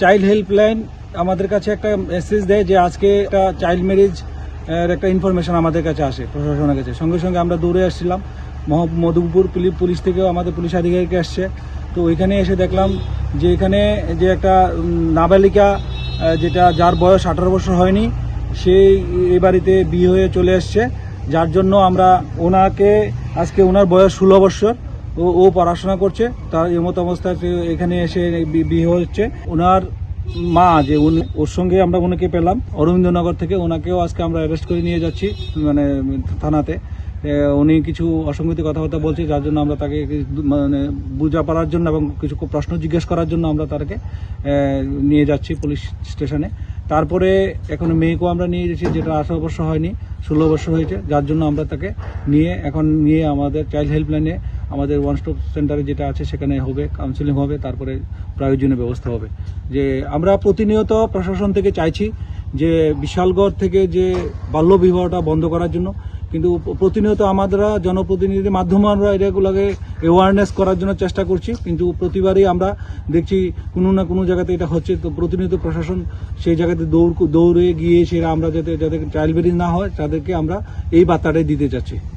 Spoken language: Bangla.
চাইল্ড হেল্পলাইন আমাদের কাছে একটা মেসেজ দেয় যে আজকে একটা চাইল্ড ম্যারেজ একটা ইনফরমেশন আমাদের কাছে আসে, প্রশাসনের কাছে। সঙ্গে সঙ্গে আমরা দৌড়ে আসছিলাম। মধুপুর পুলিশ পুলিশ থেকেও আমাদের পুলিশ আধিকারিক আসছে। তো ওইখানে এসে দেখলাম যে এখানে যে একটা নাবালিকা যেটা যার বয়স আঠারো বছর হয়নি সেই এই বাড়িতে বিয়ে হয়ে চলে আসছে যার জন্য আমরা ওনাকে, আজকে ওনার বয়স ষোলো বছর। ও ও পড়াশোনা করছে, তার এমত অবস্থায় এখানে এসে বিয়ে হচ্ছে। ওনার মা যে উনি, ওর সঙ্গে আমরা ওনাকে পেলাম। অরবিন্দনগর থেকে ওনাকেও আজকে আমরা অ্যারেস্ট করে নিয়ে যাচ্ছি মানে থানাতে। উনি কিছু অসঙ্গতি কথাবার্তা বলছে, যার জন্য আমরা তাকে মানে বুঝা পারার জন্য এবং কিছু প্রশ্ন জিজ্ঞেস করার জন্য আমরা তাকে নিয়ে যাচ্ছি পুলিশ স্টেশনে। তারপরে এখন মেয়েকেও আমরা নিয়ে যাচ্ছি যেটা আঠারো বছর হয়নি, ষোলো বছর হয়েছে, যার জন্য আমরা তাকে নিয়ে, এখন নিয়ে আমাদের চাইল্ড হেল্পলাইনে আমাদের ওয়ান স্টপ সেন্টারে যেটা আছে সেখানে হবে কাউন্সিলিং হবে, তারপরে প্রয়োজনীয় ব্যবস্থা হবে। যে আমরা প্রতিনিয়ত প্রশাসন থেকে চাইছি যে বিশালগড় থেকে যে বাল্যবিবাহটা বন্ধ করার জন্য, কিন্তু প্রতিনিয়ত আমরা জনপ্রতিনিধিদের মাধ্যমে আমরা এটাগুলোকে অ্যাওয়ারনেস করার জন্য চেষ্টা করছি, কিন্তু প্রতিবারই আমরা দেখছি কোনো না কোনো জায়গাতে এটা হচ্ছে, তো প্রতিনিয়ত প্রশাসন সেই জায়গাতে দৌড় দৌড়ে গিয়ে সেটা আমরা যাতে যাতে চাইল্ড না হয়, তাদেরকে আমরা এই বার্তাটাই দিতে চাচ্ছি।